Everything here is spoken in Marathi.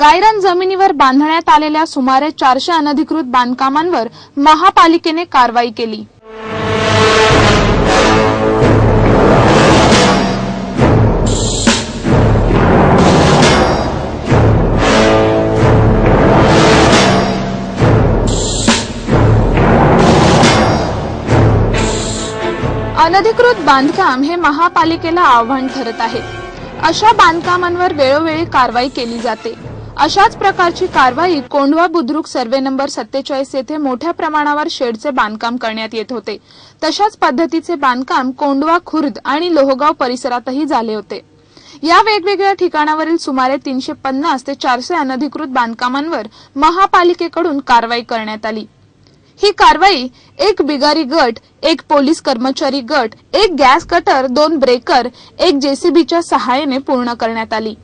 गायरान जमिनीवर बांधण्यात आलेल्या सुमारे चारशे अनधिकृत बांधकामांवर महापालिकेने कारवाई केली. अनधिकृत बांधकाम हे महापालिकेला आव्हान ठरत आहे. अशा बांधकामांवर वेळोवेळी कारवाई केली जाते. अशाच प्रकारची कारवाई कोंढवा बुद्रुक सर्वे नंबर सत्तेचाळीस येथे मोठ्या प्रमाणावर शेडचे बांधकाम करण्यात येत होते. तशाच पद्धतीचे बांधकाम कोंढवा खुर्द आणि लोहगाव परिसरातही झाले होते. या वेगवेगळ्या ठिकाणावरील सुमारे तीनशे पन्नास ते चारशे अनधिकृत बांधकामांवर महापालिकेकडून कारवाई करण्यात आली. ही कारवाई एक बिगारी गट एक पोलीस कर्मचारी गट एक गॅस कटर दोन ब्रेकर एक जेसीबीच्या सहाय्याने पूर्ण करण्यात आली.